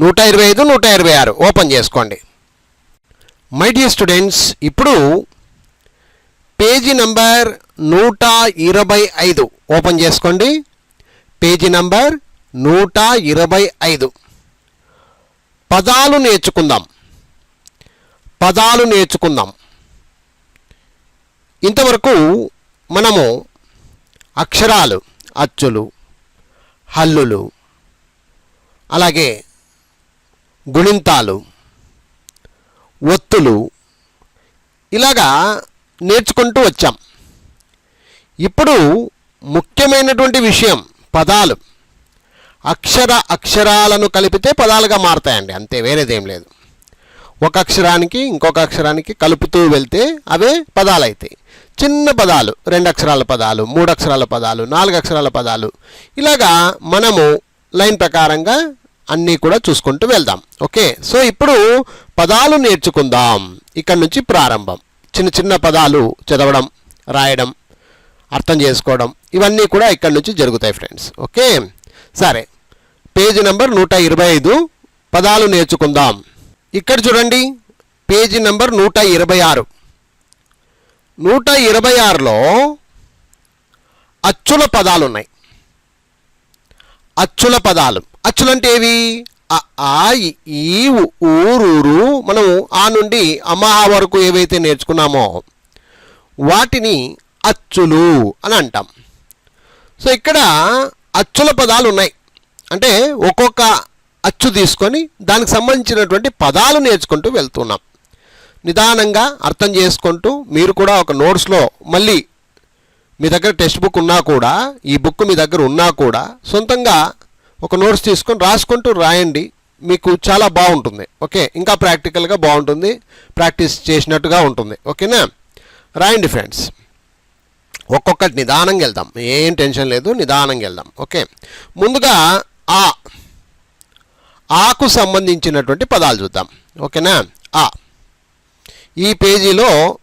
నూట ఇరవై ఐదు నూట ఇరవై ఆరు. ఓపెన్ చేసుకోండి. మై డియర్ స్టూడెంట్స్ ఇప్పుడు పేజీ నంబర్ నూట ఇరవై ఐదు. ఓపెన్ చేసుకోండి. పేజీ నంబర్ నూట ఇరవై ఐదు. పదాలు నేర్చుకుందాం. పదాలు నేర్చుకుందాం. ఇంతవరకు మనము అక్షరాలు అచ్చులు హల్లులు అలాగే గుణింతాలు ఒత్తులు ఇలాగా నేర్చుకుంటూ వచ్చాం. ఇప్పుడు ముఖ్యమైనటువంటి విషయం పదాలు. అక్షర అక్షరాలను కలిపితే పదాలుగా మారతాయండి అంతే వేరేదేం లేదు. ఒక అక్షరానికి ఇంకొక అక్షరానికి కలుపుతూ వెళ్తే అవే పదాలు అవుతాయి చిన్న పదాలు రెండు అక్షరాల పదాలు మూడు అక్షరాల పదాలు నాలుగు అక్షరాల పదాలు ఇలాగా మనము లైన్ ప్రకారంగా అన్నీ కూడా చూసుకుంటూ వెళ్దాం. ఓకే? సో ఇప్పుడు పదాలు నేర్చుకుందాం. ఇక్కడ నుంచి ప్రారంభం. చిన్న చిన్న పదాలు చదవడం రాయడం అర్థం చేసుకోవడం ఇవన్నీ కూడా ఇక్కడ నుంచి జరుగుతాయి ఫ్రెండ్స్. ఓకే? సరే. పేజీ నెంబర్ నూట ఇరవై ఐదు. పదాలు నేర్చుకుందాం. ఇక్కడ చూడండి. పేజీ నెంబర్ నూట ఇరవై ఆరు. నూట ఇరవై ఆరులో అచ్చుల పదాలు ఉన్నాయి అచ్చుల పదాలు. అచ్చులు అంటే ఏవి ఆ ఈ ఊరూరు మనం ఆ నుండి అమాహ వరకు ఏవైతే నేర్చుకున్నామో వాటిని అచ్చులు అని అంటాం. సో ఇక్కడ అచ్చుల పదాలు ఉన్నాయి అంటే ఒక్కొక్క అచ్చు తీసుకొని దానికి సంబంధించినటువంటి పదాలు నేర్చుకుంటూ వెళ్తున్నాం. నిదానంగా అర్థం చేసుకుంటూ మీరు కూడా ఒక నోట్స్లో మళ్ళీ మీ దగ్గర టెక్స్ట్ బుక్ ఉన్నా కూడా ఈ బుక్ మీ దగ్గర ఉన్నా కూడా సొంతంగా ఒక నోట్స్ తీసుకొని రాసుకుంటూ రాయండి. మీకు చాలా బాగుంటుంది. ఓకే? ఇంకా ప్రాక్టికల్గా బాగుంటుంది. ప్రాక్టీస్ చేసినట్టుగా ఉంటుంది. ఓకేనా? రాయండి ఫ్రెండ్స్. ఒక్కొక్కటి నిదానంగా వెళ్దాం. ఏం టెన్షన్ లేదు. నిదానంగా వెళ్దాం. ఓకే? ముందుగా ఆ ఆకు సంబంధించినటువంటి పదాలు చూద్దాం. ఓకేనా? ఆ. ఈ పేజీలో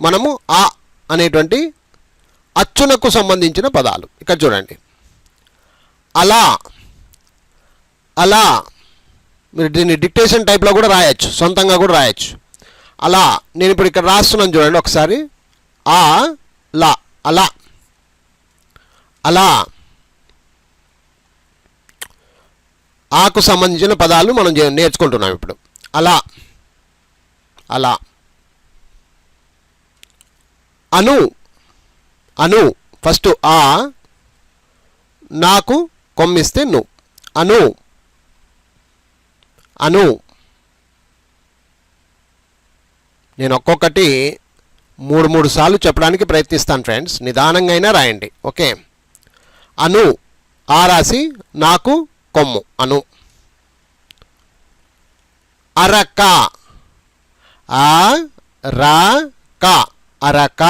మనము ఆ అనేటువంటి అచ్చునకు సంబంధించిన పదాలు. ఇక్కడ చూడండి. అలా. అలా మీరు దీన్ని డిక్టేషన్ టైప్లో కూడా రాయొచ్చు సొంతంగా కూడా రాయొచ్చు. అలా నేను ఇప్పుడు ఇక్కడ రాస్తున్నాను చూడండి ఒకసారి. ఆ లా అలా. అలా. ఆకు సంబంధించిన పదాలు మనం నేర్చుకుంటున్నాం ఇప్పుడు. అలా. అలా. అను. అను. ఫస్ట్ ఆ. నాకు కొమ్మిస్తే ను. అను. అను. నేను ఒక్కొక్కటి మూడు మూడు సార్లు చెప్పడానికి ప్రయత్నిస్తాను ఫ్రెండ్స్ నిదానంగా అయినా రాయండి. ఓకే. అను. ఆ రాసి నాకు కొమ్ము. అను. అరక. ఆ రా క. అరక.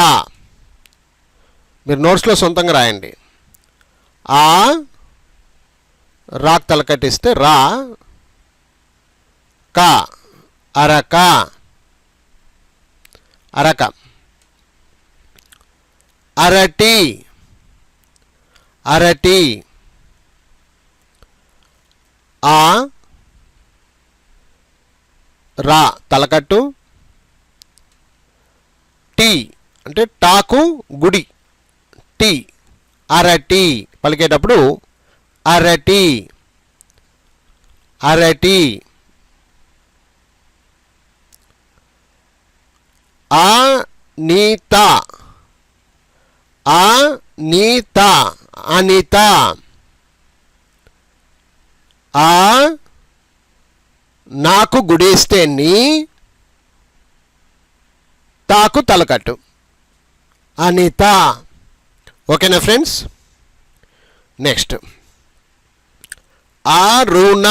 మీరు నోట్స్లో సొంతంగా రాయండి. ఆ రాక్ తలకటిస్తే రా అరక అరక అరక. అరటి అరటి. ఆ రా తలకట్టు. టీ అంటే టాకు గుడి. టీ అరటి. పలికేటప్పుడు అరటి అరటి. ఆ నీత ఆ నీత అనిత. ఆ? నాకు గుడిస్తే నీ తాకు తలకట్టు. అనిత. ఓకేనా ఫ్రెండ్స్? నెక్స్ట్. అరుణ.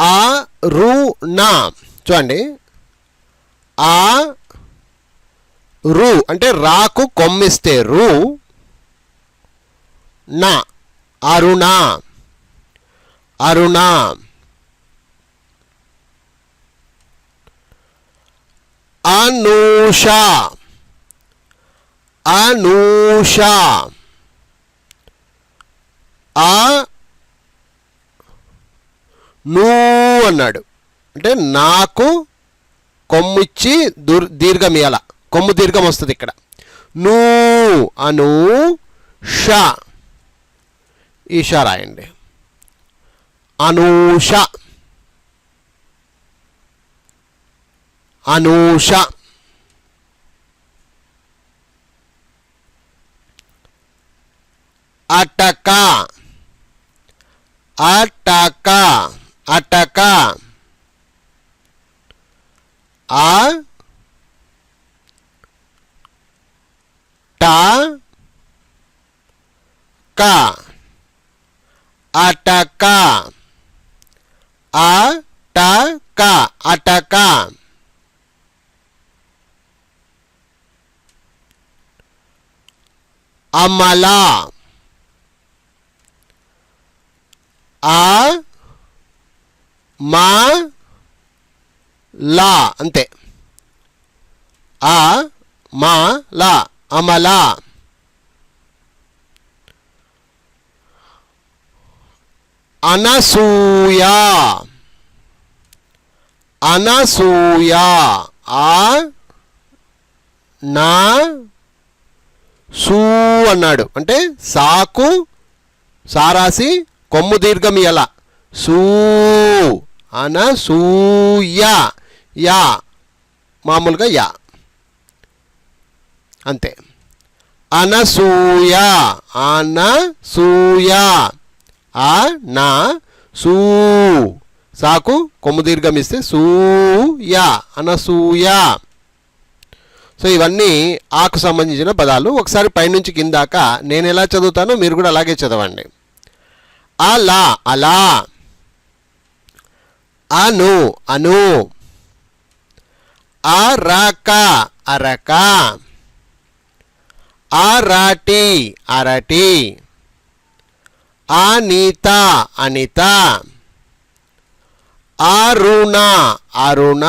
ఆ రూనా చూడండి. ఆ రు అంటే రాకు కొమ్మిస్తే రు నా అరుణ అరుణ. అనూష అనూష. ఆ నూ అన్నాడు. అంటే నాకు కొమ్ము ఇచ్చి దుర్ దీర్ఘం ఇయాల కొమ్ము దీర్ఘం వస్తుంది ఇక్కడ. నూ అను ష. ఈషా రాయండి. అనూష అనూష అటక. అటక. అటక. ఆ ట క అటక అటక అటక అమల ఆ మా లా అంతే. ఆ మా లా అమల. అనసూయ. అనసూయ. ఆ నా సూ అన్నాడు. అంటే సాకు సారాసి కొమ్ము దీర్ఘం ఎలా సూ అనసూయ. యా. మామూలుగా యా. అంతే. అనసూయ. అనసూయ. ఆ నా సూ సాకు కొమ్ము దీర్ఘం ఇస్తే సూయ అనసూయ. సో ఇవన్నీ ఆకు సంబంధించిన పదాలు. ఒకసారి పైనుంచి కిందాక నేను ఎలా చదువుతానో మీరు కూడా అలాగే చదవండి. అలా అలా. అను అను. అరక అరక. అరటి అరటి. అనిత అనిత. అరుణ అరుణ.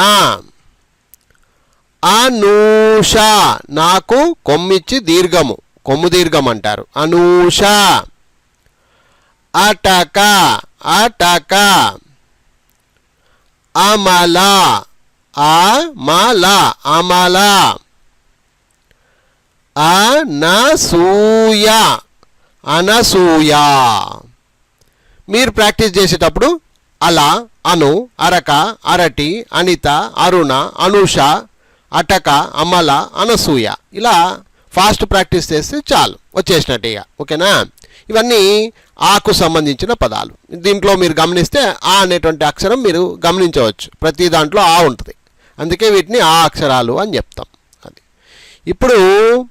అనూష నాకు కొమ్మిచ్చి దీర్ఘము. కొమ్ము దీర్ఘం అంటారు అనూష. అటక అటక. అమల అమల అమల. అనసూయ అనసూయ. మీరు ప్రాక్టీస్ చేసేటప్పుడు అలా అను అరక అరటి అనిత అరుణ అనుష అటక అమల అనసూయ. ఇలా ఫాస్ట్ ప్రాక్టీస్ చేస్తే చాలు వచ్చేసినట్టు ఇక. ఓకేనా? ఇవన్నీ ఆకు సంబంధించిన పదాలు. దీంట్లో మీరు గమనిస్తే ఆ అనేటువంటి అక్షరం మీరు గమనించవచ్చు. ప్రతి దాంట్లో ఆ ఉంటుంది. అందుకే వీటిని ఆ అక్షరాలు అని చెప్తాం. అది. ఇప్పుడు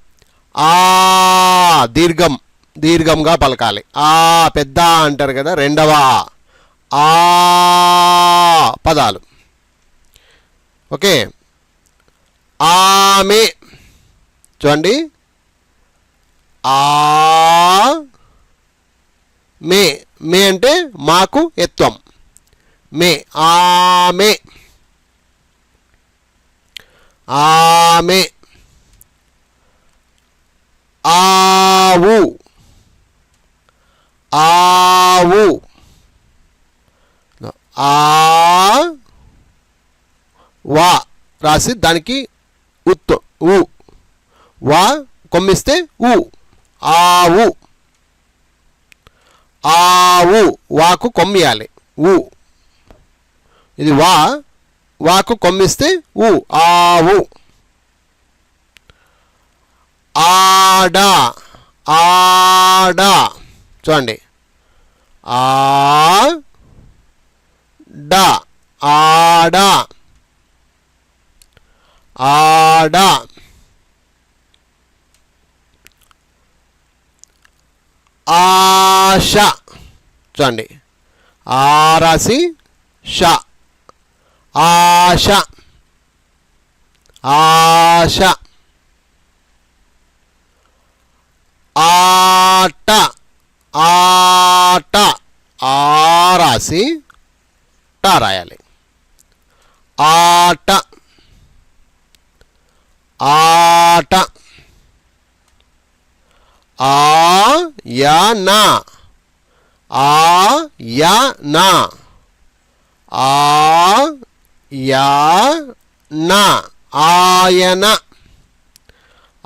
ఆ దీర్ఘం దీర్ఘంగా పలకాలి. ఆ పెద్ద అంటారు కదా రెండవ ఆ. పదాలు. ఓకే? ఆమె చూడండి. ఆ మే. మే అంటే మాకు ఎత్వం. మే. ఆమె ఆమె. ఆవు. ఆవు. ఆ వా రాసి దానికి ఉత్తు ఊ. వా కొమ్మిస్తే ఊ. ఆవు. ఆవు. వాకు కొమ్మియాలి. ఊ. ఇది వా వాకు కొమ్మిస్తే ఊ ఆవు. ఆడ ఆడ. చూడండి. ఆ డ ఆడ. ఆడ. ఆశ. చూడండి. ఆ రాసి ష. ఆశ. ఆశ. ఆట. ఆట. ఆ రాసి ట రాయాలి. ఆట. ఆట. ఆ యన ఆ యన ఆ యా నా ఆయన.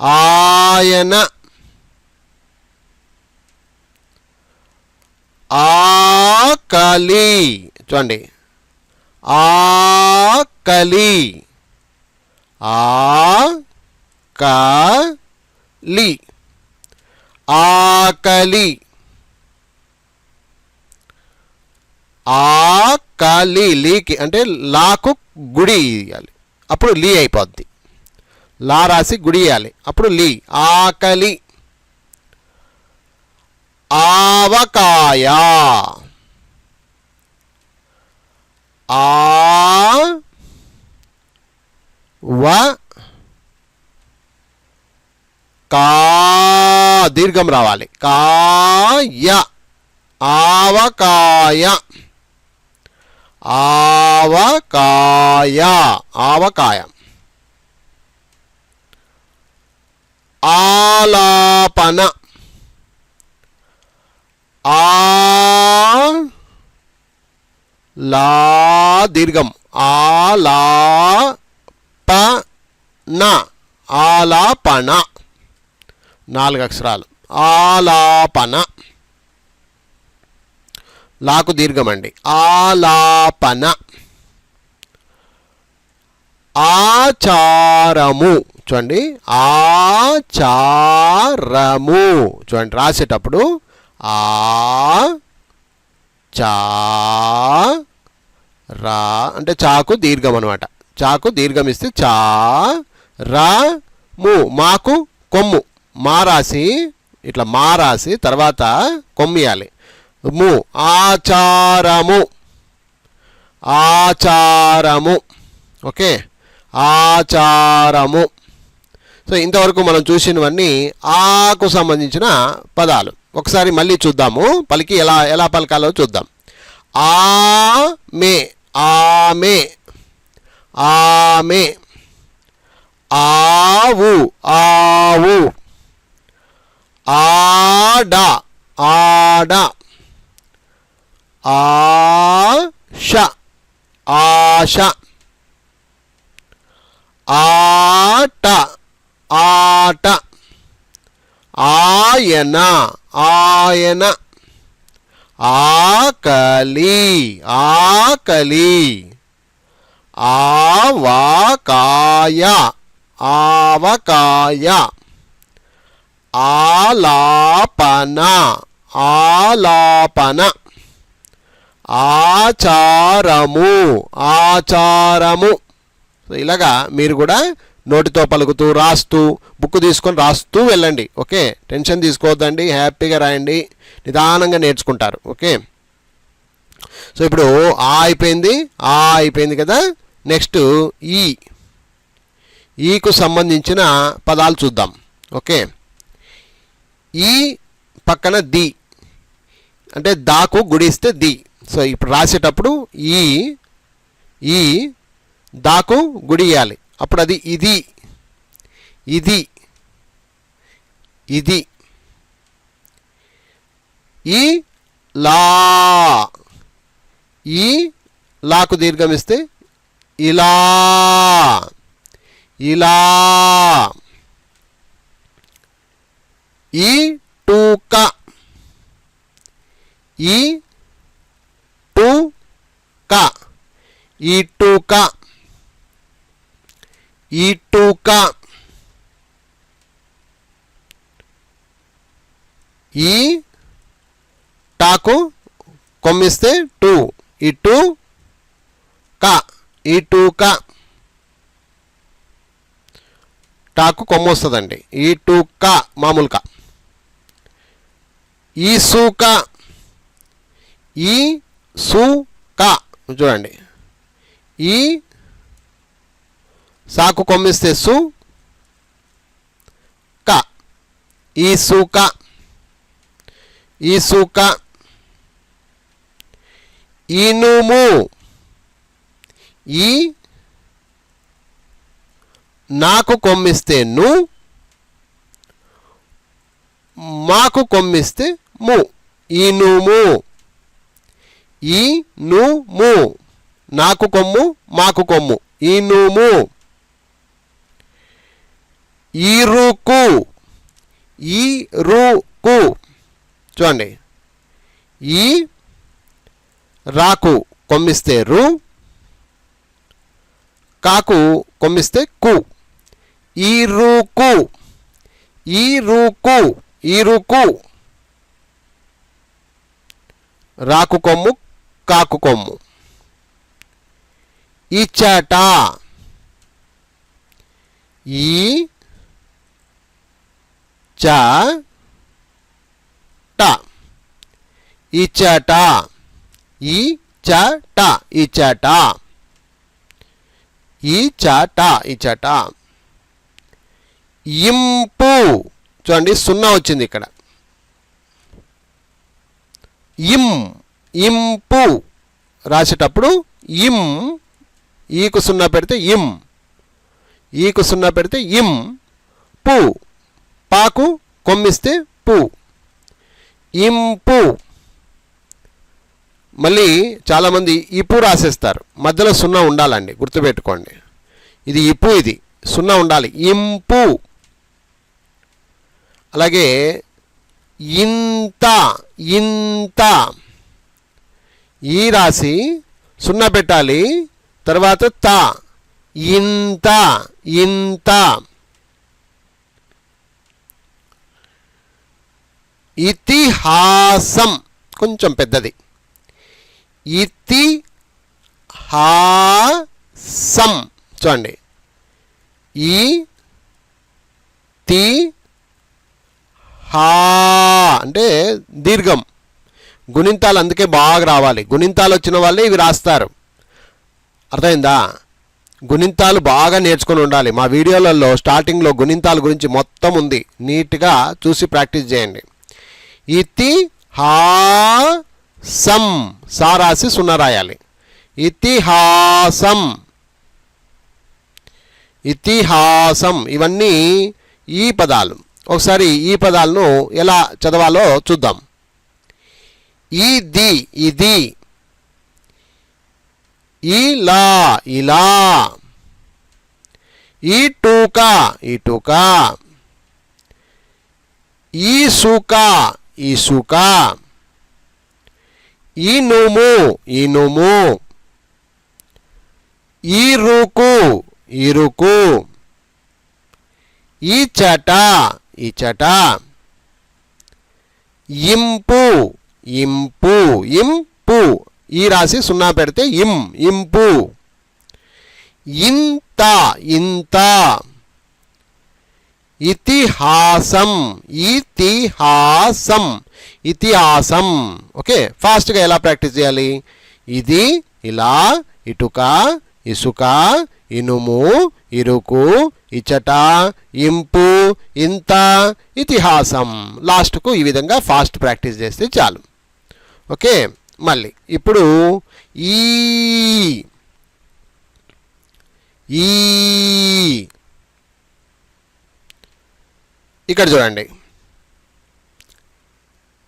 ఆయన. ఆకలి. చూడండి. ఆకలి. ఆకలి. ఆకలి. ఆకలి లీకి అంటే లాకు గుడి ఇవ్వాలి అప్పుడు లీ అయిపోద్ది. లా రాసి గుడి ఇవ్వాలి అప్పుడు లీ. ఆకలి. ఆవకాయ. ఆ వ కా దీర్ఘం రావాలి. కాయ ఆవకాయ. ఆవకాయ. ఆవకాయ. ఆలాపన. ఆ లా దీర్ఘం. ఆలాపన. ఆలాపన. నాలుగు అక్షరాలు. ఆలాపన. లాకు దీర్ఘం అండి ఆలాపన. ఆచారము. చూడండి. ఆచారము. చూడండి రాసేటప్పుడు ఆ చా రా అంటే చాకు దీర్ఘం అనమాట చాకు దీర్ఘం ఇస్తే చా రా ము మాకు కొమ్ము. మా రాసి ఇట్లా మా రాసి తర్వాత కొమ్మియాలి. ము. ఆచారము. ఆచారము. ఓకే? ఆచారము. సో ఇంతవరకు మనం చూసినవన్నీ ఆకు సంబంధించిన పదాలు. ఒకసారి మళ్ళీ చూద్దాము. పలికి ఎలా ఎలా పలకాలో చూద్దాం. ఆ మే. ఆమె ఆమె ఆవు ఆవు ఆడ ఆడ ఆశ. ఆశ. ఆట. ఆట. ఆయన. ఆయన. ఆకలి. ఆకలి. ఆవకాయ. ఆవకాయ. ఆలాపన. ఆలాపన. ఆచారము. ఆచారము. ఇలాగా మీరు కూడా నోటితో పలుకుతూ రాస్తూ బుక్ తీసుకొని రాస్తూ వెళ్ళండి. ఓకే? టెన్షన్ తీసుకోవద్దండి. హ్యాపీగా రాయండి. నిదానంగా నేర్చుకుంటారు. ఓకే? సో ఇప్పుడు ఆ అయిపోయింది ఆ అయిపోయింది కదా? నెక్స్ట్ ఈ. ఈకు సంబంధించిన పదాలు చూద్దాం. ఓకే? ఈ పక్కన ది. అంటే దాకు గుడిస్తే ది. సో ఇప్పుడు రాసేటప్పుడు ఈ ఈ దాకు గుడియాలి అప్పుడు అది ఇది ఇది ఇది ఈ లా ఈ లాకు దీర్ఘమిస్తే ఇలా ఇలా ఈ టూక ఈ ఇటుక. ఇటుక. ఈ టాకు కొమ్మిస్తే టూ. ఇటు క ఇటుక. టాకు కొమ్మ వస్తుందండి ఈ మామూలుక ఈ సూక. ఈ సు చూడండి. ఈ సాకు కొమ్మిస్తే సు క. ఈ సుక ఈ సుక ఇనుము ఈ నాకు కొమ్మిస్తే ను. మాకు కొమ్మిస్తే ము. ఇనుము ఈ ను ము. నాకు కొమ్ము మాకు కొమ్ము. ఈ నుము ఈరుకు ఈ రుకు చూడండి. ఈ రాకు కొమ్మిస్తే రు కాకు కొమ్మిస్తే కు. ఈరుకు ఈరుకు ఈరుకు రాకు కొమ్ము కాకు కొమ్ము ఇచ్చట ఈ చ ట. ఇచ్చట ఈ చట ఇచ్చట. ఈ చ ఈ చాట ఇంపు. చూడండి సున్నా వచ్చింది ఇక్కడ. ఇం. ఇంపు రాసేటప్పుడు ఇం ఈకు సున్నా పెడితే ఇం ఈకు సున్నా పెడితే ఇం పు పాకు కొమ్మిస్తే పు. ఇంపు. మళ్ళీ చాలామంది ఇపు రాసేస్తారు. మధ్యలో సున్నా ఉండాలండి గుర్తుపెట్టుకోండి. ఇది ఇపు ఇది సున్నా ఉండాలి. ఇంపు. అలాగే ఇంత ఇంత. ఈ రాసి సున్నా పెట్టాలి తర్వాత త. ఇంత ఇంత. ఇతిహాసం కొంచెం పెద్దది. ఇతి హాసం చూడండి. ఈ తి హా అంటే దీర్ఘం. గుణింతాలు అందుకే బాగా రావాలి. గుణింతాలు వచ్చిన వాళ్ళే ఇవి రాస్తారు. అర్థమైందా? గుణింతాలు బాగా నేర్చుకొని ఉండాలి. మా వీడియోలలో స్టార్టింగ్లో గుణింతాల గురించి మొత్తం ఉంది. నీట్గా చూసి ప్రాక్టీస్ చేయండి. ఇతి హా సం సా రాసి సున్నా రాయాలి. ఇతిహాసం ఇతిహాసం ఇవన్నీ ఈ పదాలు. ఒకసారి ఈ పదాలను ఎలా చదవాలో చూద్దాం. ఇది ఇది. ఇలా ఇలా ఈ టూక ఈ టూక ఈ సుక ఈ సుక ఇనుము ఇనుము ఇరుకు ఇరుకు ఈ చట ఈ చట ఇంపు ఇంపు ఇంపు. ఈ రాసి సున్నా పెడితే ఇం ఇంపు. ఇంత ఇంత. ఇతిహాసం ఇతిహాసం. ఇతిహాసం. ఓకే ఫాస్ట్గా ఎలా ప్రాక్టీస్ చేయాలి? ఇది ఇలా ఇటుక ఇసుక ఇనుము ఇరుకు ఇచట ఇంపు ఇంత ఇతిహాసం. లాస్ట్కు ఈ విధంగా ఫాస్ట్ ప్రాక్టీస్ చేస్తే చాలు. ఓకే మళ్ళీ. ఇప్పుడు ఈ ఈ ఇక్కడ చూడండి.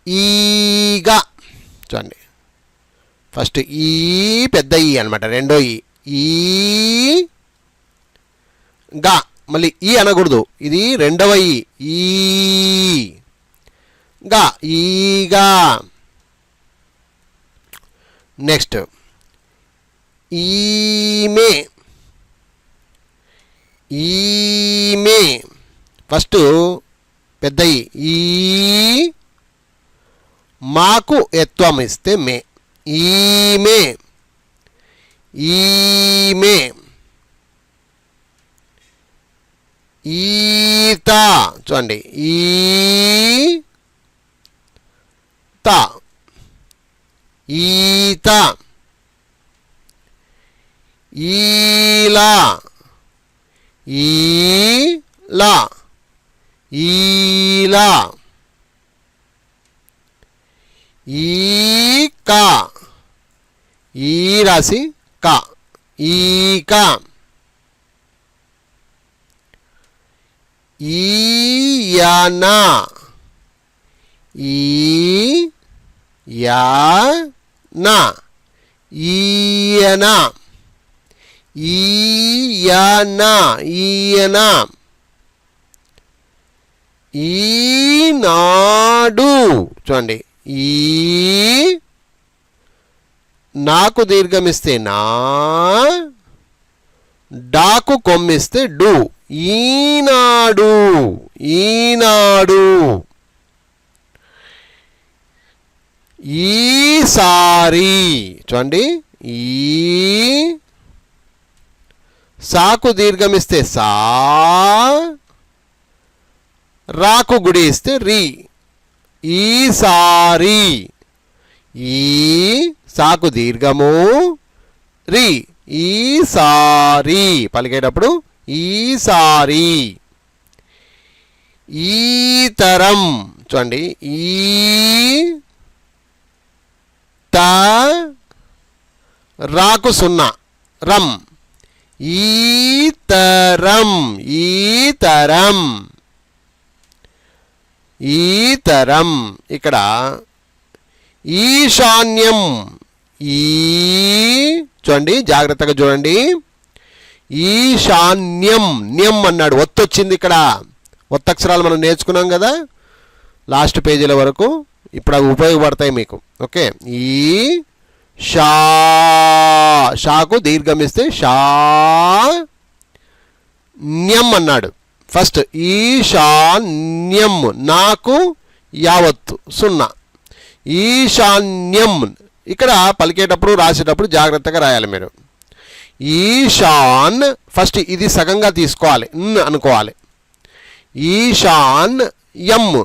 ఈగా. చూడండి. ఫస్ట్ ఈ పెద్ద ఈ అనమాట రెండో ఈ. ఈ గా. మళ్ళీ ఈ అనకూడదు. ఇది రెండవ ఈ. ఈ గా. ఈగా. నెక్స్ట్. ఈమే. ఈమే. ఫస్ట్ పెద్ద ఈ. మాకు ఎత్వం ఇస్తే మే. ఈమె. ఈమె. ఈత. చూడండి. ఈ త. ఈత. ఈలా. ఈలా. ఈలా. ఈకా. ఈ రాసి క. ఈక. ఈయన. ఈ యా నా ఈయన ఈయన ఈయన. ఈనాడు చూడండి ఈ నాకు దీర్ఘమిస్తే నా డాకు కొమ్మిస్తే డు. ఈనాడు ఈనాడు. ఈసారి. చూడండి. ఈ సాకు దీర్ఘమిస్తే సా రాకు గుడి ఇస్తే రీ. ఈసారి. ఈ సాకు దీర్ఘము రి. ఈసారి. పలికేటప్పుడు ఈసారి. ఈతరం చూడండి. ఈ త రాకు సున్నా. రం. ఈతరం. ఈతరం. ఈతరం. ఇక్కడ ఈశాన్యం. ఈ చూడండి జాగ్రత్తగా చూడండి. ఈశాన్యం. న్యం అన్నాడు. ఒత్తొచ్చింది ఇక్కడ. ఒత్తక్షరాలు మనం నేర్చుకున్నాం కదా. లాస్ట్ పేజీల వరకు. ఇప్పుడు అవి ఉపయోగపడతాయి మీకు. ఓకే? ఈ షా షాకు దీర్ఘమిస్తే షా న్యం అన్నాడు. ఫస్ట్ ఈశాన్యం నాకు యావత్తు సున్నా. ఈశాన్యం ఇక్కడ పలికేటప్పుడు రాసేటప్పుడు జాగ్రత్తగా రాయాలి మీరు. ఈశాన్ ఫస్ట్ ఇది సగంగా తీసుకోవాలి అనుకోవాలి. ఈశాన్ యమ్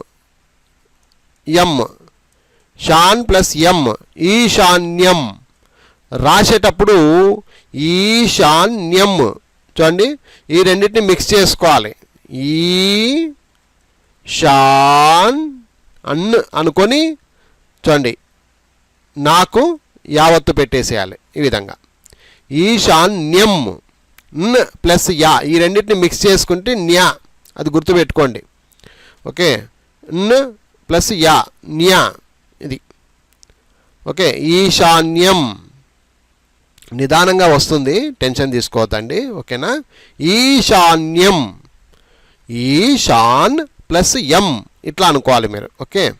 ఎం షాన్ ప్లస్ ఎం ఈశాన్యం. రాసేటప్పుడు ఈశాన్యం. చూడండి ఈ రెండింటిని మిక్స్ చేసుకోవాలి. ఈ షాన్ అన్ అనుకొని చూడండి నాకు యావత్తు పెట్టేసేయాలి ఈ విధంగా. ఈశాన్యం న్ ప్లస్ యా ఈ రెండింటిని మిక్స్ చేసుకుంటే న్యా అది గుర్తుపెట్టుకోండి. ఓకే న్ ప్లస్ యా న్యా. ఇది. ఓకే ఈశాన్యం. నిదానంగా వస్తుంది టెన్షన్ తీసుకోవద్దండి ఓకేనా? ఈశాన్యం. ఈశాన్ ప్లస్ ఎం ఇట్లా అనుకోవాలి మీరు ఓకే?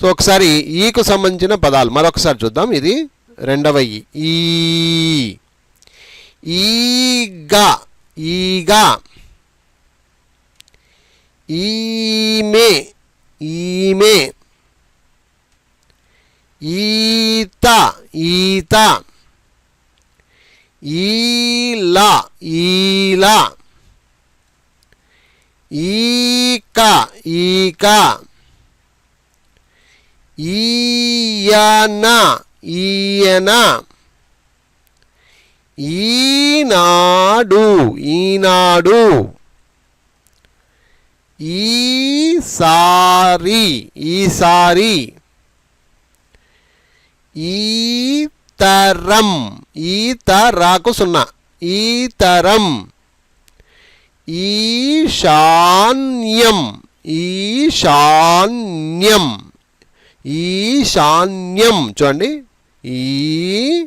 సో ఒకసారి ఈకు సంబంధించిన పదాలు మరొకసారి చూద్దాం ఇది రెండవ ఈ. ఈ. ఈగా. ఈగా. ఈమె. ఈమె. ఈత ఈత. ఈలా ఈల. ఈక ఈక. ఈయన ఈయన. ఈనాడు ఈనాడు. ఈసారి ఈసారి. ఈతరం. ఈతరాకు సున్నా. ఈతరం. ఈశాన్యం. ఈశాన్యం. ఈశాన్యం. చూడండి. ఈ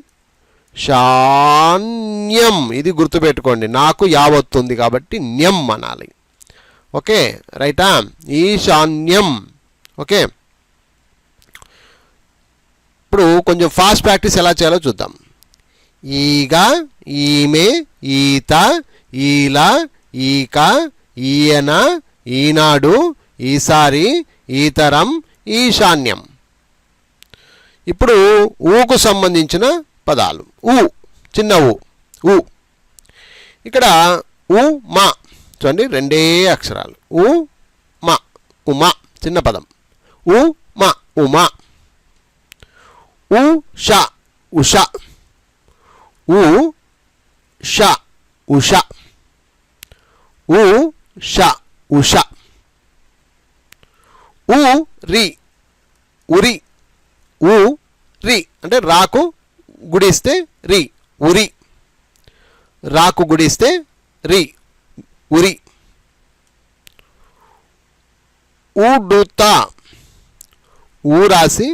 శాన్యం ఇది గుర్తుపెట్టుకోండి. నాకు యావత్తుంది కాబట్టి న్యం అనాలి. ఓకే. రైటా? ఈశాన్యం. ఓకే. ఇప్పుడు కొంచెం ఫాస్ట్ ప్రాక్టీస్ ఎలా చేయాలో చూద్దాం. ఈగ ఈమె ఈత ఈలా ఈక ఈయన ఈనాడు ఈసారి ఈతరం ఈశాన్యం. ఇప్పుడు ఊకు సంబంధించిన పదాలు. ఊ చిన్న ఊ. ఊ. ఇక్కడ ఊ మా. చూడండి రెండే అక్షరాలు. ఊ మా ఉమా చిన్న పదం. ఊ మా ఉమా. ఉష ఉష. ఉ ష ఉష ఉ ష ఉష. ఉ రి ఉరి. ఉ రి అంటే రాకు గుడిస్తే రి ఉరి. రాకు గుడిస్తే రి ఉరి. ఉడుత ఊ రాసి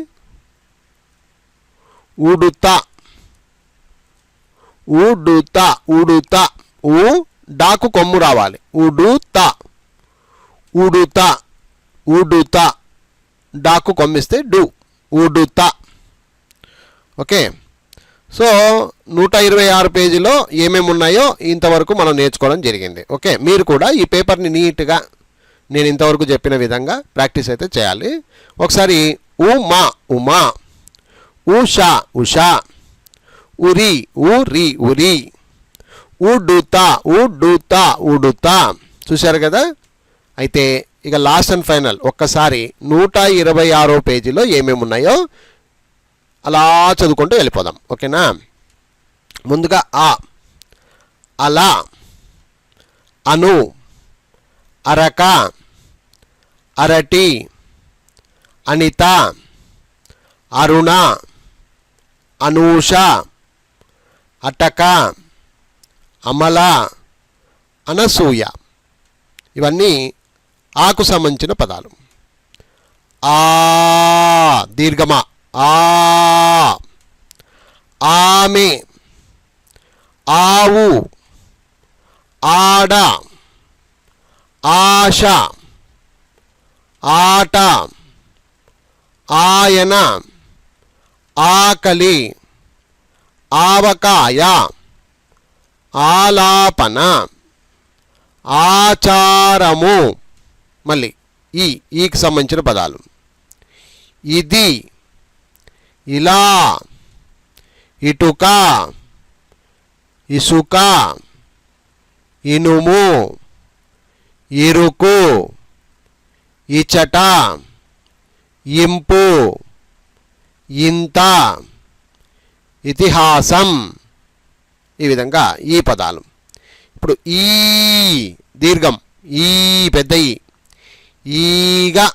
ఉడుత. ఉడుత ఉడుత. ఊ డాకు కొమ్ము రావాలి. ఉడుత. ఉడుత. ఉడుత. డాకు కొమ్మిస్తే డు. ఉడుత. ఓకే. సో నూట ఇరవై ఆరు పేజీలో ఏమేమి ఉన్నాయో ఇంతవరకు మనం నేర్చుకోవడం జరిగింది. ఓకే. మీరు కూడా ఈ పేపర్ని నీట్గా నేను ఇంతవరకు చెప్పిన విధంగా ప్రాక్టీస్ అయితే చేయాలి. ఒకసారి ఉమా ఉమా. ఉషా ఉషా ఉరి ఊరి ఉరి ఉడుతా ఉడుతా ఉడుతా చూశారు కదా? అయితే ఇక లాస్ట్ అండ్ ఫైనల్ ఒక్కసారి నూట ఇరవై ఆరో పేజీలో ఏమేమి ఉన్నాయో అలా చదువుకుంటూ వెళ్ళిపోదాం. ఓకేనా? ముందుగా ఆ అలా అను అరక అరటి అనిత అరుణ అనూష అటక అమల అనసూయ. ఇవన్నీ ఆకు సంబంధించిన పదాలు. ఆ దీర్ఘమ. ఆ ఆమె. ఆవు. ఆడ. ఆశ. ఆట. ఆయన. ఆకలి ఆవకాయ ఆలాపన ఆచారము. మళ్ళీ ఈ ఈకి సంబంధించిన పదాలు. ఇది ఇలా ఇటుక ఇసుక ఇనుము ఇరుకు ఇచట ఇంపు. ఇంత. ఇతిహాసం. ఈ విధంగా ఈ పదాలు. ఇప్పుడు ఈ దీర్ఘం. ఈ పెద్ద ఈ. ఈగ.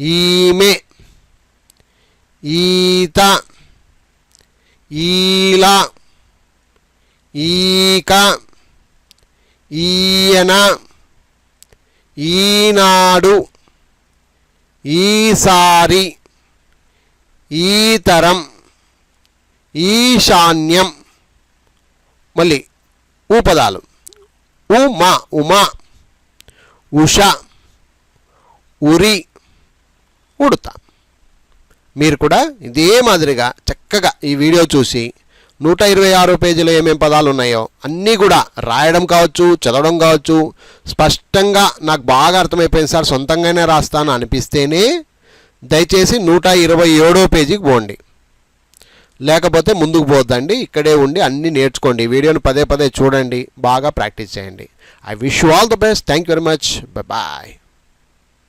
ఈమె. ఈత. ఈల. ఈక. ఈయన. ఈనాడు. ఈసారి. ఈతరం ఈశాన్యం. మళ్ళీ ఊ పదాలు ఉమా ఉమా ఉష ఉరి ఉడత. మీరు కూడా ఇదే మాదిరిగా చక్కగా ఈ వీడియో చూసి నూట ఇరవై ఆరు పేజీలో ఏమేం పదాలు ఉన్నాయో అన్నీ కూడా రాయడం కావచ్చు చదవడం కావచ్చు స్పష్టంగా నాకు బాగా అర్థమైపోయింది సార్ సొంతంగానే రాస్తాను అనిపిస్తేనే దయచేసి నూట ఇరవై ఏడో పేజీకి పోండి. లేకపోతే ముందుకు పోద్దండి. ఇక్కడే ఉండి అన్నీ నేర్చుకోండి. వీడియోని పదే పదే చూడండి. బాగా ప్రాక్టీస్ చేయండి. I wish you all the best thank you very much bye